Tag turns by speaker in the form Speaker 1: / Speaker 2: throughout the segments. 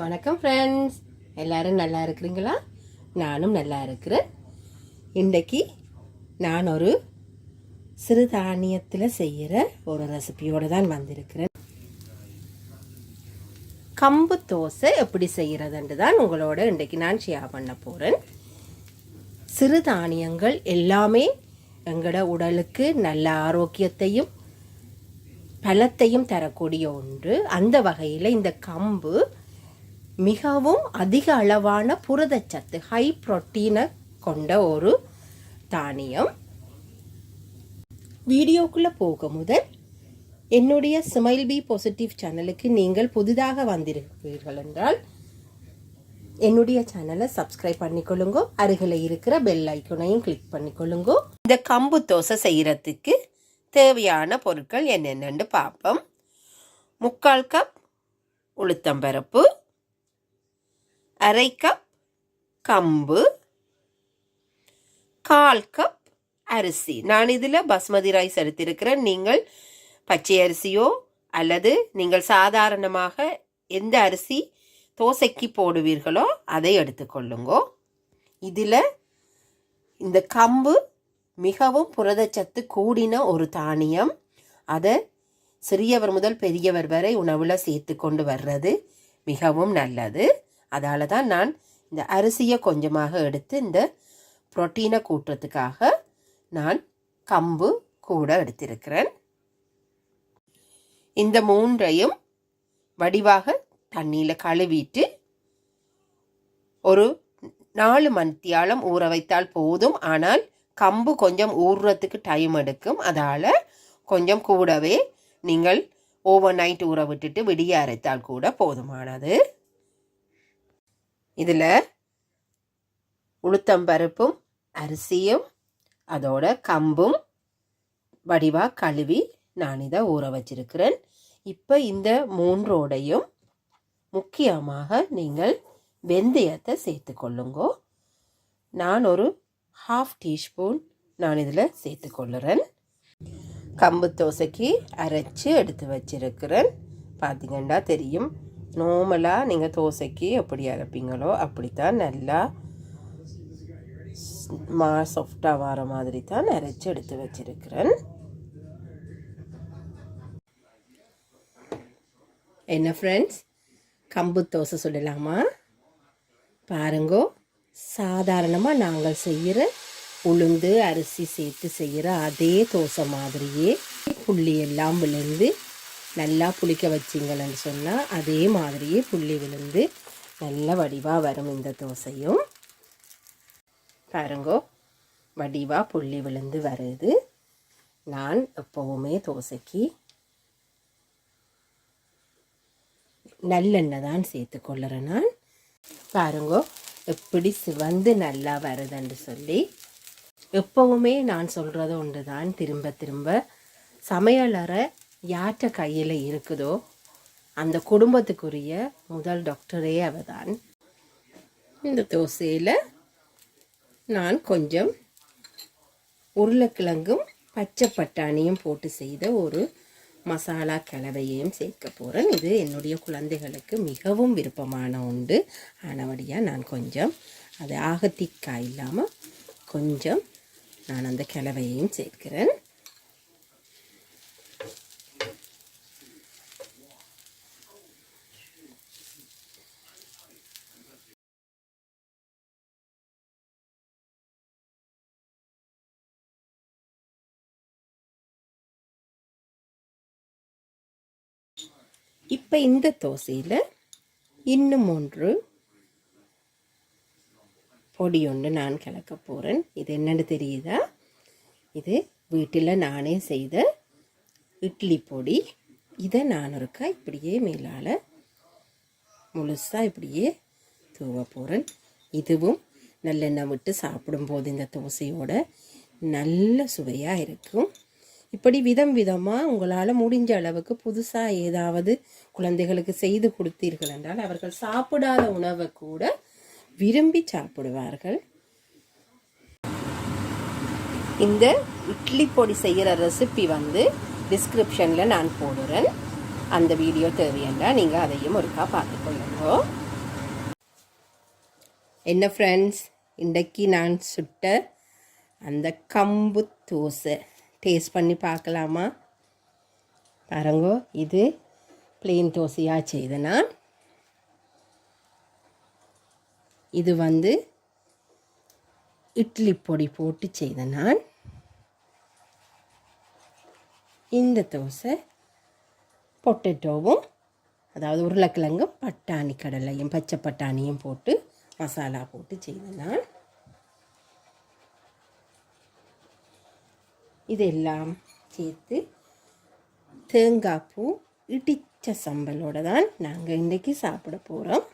Speaker 1: வணக்கம் ஃப்ரெண்ட்ஸ் எல்லோரும் நல்லா இருக்கிறீங்களா? நானும் நல்லா இருக்கிறேன். இன்றைக்கி நான் ஒரு சிறுதானியத்தில் செய்கிற ஒரு ரெசிபியோடு தான் வந்திருக்கிறேன். கம்பு தோசை எப்படி செய்கிறதுன்ட்டு தான் உங்களோட இன்றைக்கு நான் ஷேர் பண்ண போகிறேன் சிறுதானியங்கள் எல்லாமே எங்களோட உடலுக்கு நல்ல ஆரோக்கியத்தையும் பலத்தையும் தரக்கூடிய ஒன்று. அந்த வகையில் இந்த கம்பு மிகவும் அதிக அளவான புரதச்சத்து ஹை புரோட்டீனை கொண்ட ஒரு தானியம். வீடியோக்குள்ளே போக முதல் என்னுடைய ஸ்மைல் பி பாசிட்டிவ் சேனலுக்கு நீங்கள் புதிதாக வந்திருப்பீர்கள் என்றால் என்னுடைய சேனலை சப்ஸ்கிரைப் பண்ணிக்கொள்ளுங்க அருகில் இருக்கிற பெல் ஐக்கனையும் கிளிக் பண்ணிக்கொள்ளுங்க. இந்த கம்பு தோசை செய்கிறதுக்கு தேவையான பொருட்கள் என்னென்னு பார்ப்போம். முக்கால் கப் உளுத்தம்பருப்பு அரை கப் கம்பு கால் கப் அரிசி. நான் இதில் பஸ்மதி ரைஸ் எடுத்திருக்கிறேன். நீங்கள் பச்சை அரிசியோ அல்லது நீங்கள் சாதாரணமாக எந்த அரிசி தோசைக்கு போடுவீர்களோ அதை எடுத்துக்கொள்ளுங்கோ இதில் இந்த கம்பு மிகவும் புரதச்சத்து கூடின ஒரு தானியம். அதை சிறியவர் முதல் பெரியவர் வரை உணவில் சேர்த்து கொண்டு வர்றது மிகவும் நல்லது. அதால தான் நான் இந்த அரிசியை கொஞ்சமாக எடுத்து இந்த புரோட்டீனை கூட்டுறதுக்காக நான் கம்பு கூட எடுத்திருக்கிறேன். இந்த மூன்றையும் வடிவாக தண்ணியில் கழுவிட்டு ஒரு நாலு மணித்தியாலம் ஊற வைத்தால் போதும். ஆனால் கம்பு கொஞ்சம் ஊறுறதுக்கு டைம் எடுக்கும். அதால் கொஞ்சம் கூடவே நீங்கள் ஓவர் நைட் ஊற விட்டுட்டு விடிய அரைத்தால் கூட போதுமானது. இதில் உளுத்தம்பருப்பும் அரிசியும் அதோட கம்பும் வடிவாக கழுவி நான் இதை ஊற வச்சிருக்கிறேன். இப்போ இந்த மூன்றோடையும் முக்கியமாக நீங்கள் வெந்தயத்தை சேர்த்து கொள்ளுங்கோ. நான் ஒரு ஹாஃப் டீஸ்பூன் நான் இதில் சேர்த்து கொள்ளுறேன். கம்பு தோசைக்கு அரைச்சி எடுத்து வச்சிருக்கிறேன். பார்த்தீங்கன்னா தெரியும். நார்மலாக நீங்கள் தோசைக்கு எப்படி அரைப்பீங்களோ அப்படித்தான் நல்லா மா சாஃப்டாக வர மாதிரி தான் அரைச்சி எடுத்து வச்சிருக்கிறேன். என்ன ஃப்ரெண்ட்ஸ் கம்பு தோசை சொல்லலாமா? பாருங்கோ சாதாரணமாக நாங்கள் செய்கிற உளுந்து அரிசி சேர்த்து செய்கிற அதே தோசை மாதிரியே புள்ளி எல்லாம் விழுந்து நல்லா புளிக்க வச்சிங்கன்னு சொன்னால் அதே மாதிரியே புள்ளி விழுந்து நல்ல வடிவாக வரும் இந்த தோசையும். பாருங்கோ வடிவாக புள்ளி விழுந்து வருது. நான் எப்போவுமே தோசைக்கு நல்லெண்ணெய் தான் சேர்த்து கொள்ளுறேன் நான். பாருங்கோ எப்படி சிவந்து நல்லா வருதுன்னு சொல்லி. எப்போவுமே நான் சொல்கிறது ஒன்று தான் திரும்ப திரும்ப சமையலறை யார்கிட்ட கையில் இருக்குதோ அந்த குடும்பத்துக்குரிய முதல் டாக்டரே அவ தான் இந்த தோசையில் நான் கொஞ்சம் உருளைக்கிழங்கும் பச்சை பட்டாணியும் போட்டு செய்த ஒரு மசாலா கலவையையும் சேர்க்க போகிறேன் இது என்னுடைய குழந்தைகளுக்கு மிகவும் விருப்பமான உண்டு. ஆனபடியாக நான் கொஞ்சம் அது ஆகத்திக்காய் இல்லாமல் கொஞ்சம் நான் அந்த கலவையையும் சேர்க்கிறேன். இப்போ இந்த தோசையில் இன்னும் ஒன்று பொடி ஒன்று நான் கலக்க போகிறேன் இது என்னென்னு தெரியுதா? இது வீட்டில் நானே செய்த இட்லி பொடி. இதை நான் இருக்கா இப்படியே மேலால் முழுசாக இப்படியே தூவ போகிறேன் இதுவும் நல்லெண்ணெய் விட்டு சாப்பிடும்போது இந்த தோசையோட நல்ல சுவையாக இருக்கும். இப்படி விதம் விதமாக உங்களால் முடிஞ்ச அளவுக்கு புதுசாக ஏதாவது குழந்தைகளுக்கு செய்து கொடுத்தீர்கள் என்றால் அவர்கள் சாப்பிடாத உணவை கூட விரும்பி சாப்பிடுவார்கள். இந்த இட்லி பொடி செய்கிற ரெசிபி வந்து டிஸ்கிரிப்ஷனில் நான் போடுறேன். அந்த வீடியோ தேவையென்றால் நீங்கள் அதையும் ஒருக்கா பார்த்துக்கொள்ளுங்க என்ன ஃப்ரெண்ட்ஸ் இன்றைக்கு நான் சுட்ட அந்த கம்பு தோசை. டேஸ்ட் பண்ணி பார்க்கலாமா? பாருங்கோ இது பிளெயின் தோசையாக செய்த நான். இது வந்து இட்லி பொடி போட்டு செய்த நான். இந்த தோசை பொட்டேட்டோவும் அதாவது உருளைக்கிழங்கும் பட்டாணி கடலையும் பச்சை பட்டாணியும் போட்டு மசாலா போட்டு செய்தேன் நான். இதெல்லாம் சேர்த்து தேங்காய் பூ இடித்த சம்பலோட தான் நாங்கள் இன்றைக்கி சாப்பிட போகிறோம்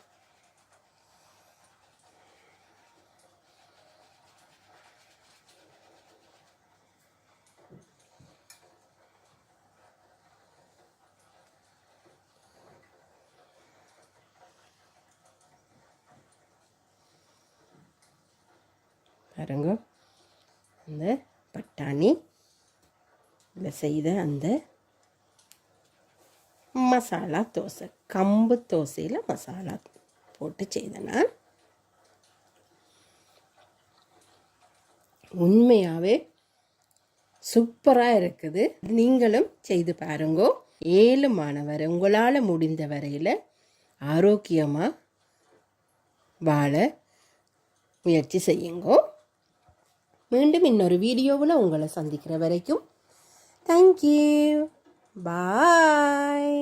Speaker 1: பாருங்க அந்த பட்டாணி இதில் செய்த அந்த மசாலா தோசை கம்பு தோசையில் மசாலா போட்டு செய்தேன் நான். உண்மையாகவே சூப்பராக இருக்குது. நீங்களும் செய்து பாருங்கோ. ஏழு மாணவர் உங்களால் முடிந்த வரையில் ஆரோக்கியமாக வாழ முயற்சி செய்யுங்கோ. மீண்டும் இன்னொரு வீடியோவில் உங்களை சந்திக்கிற வரைக்கும் தேங்க்யூ பாய்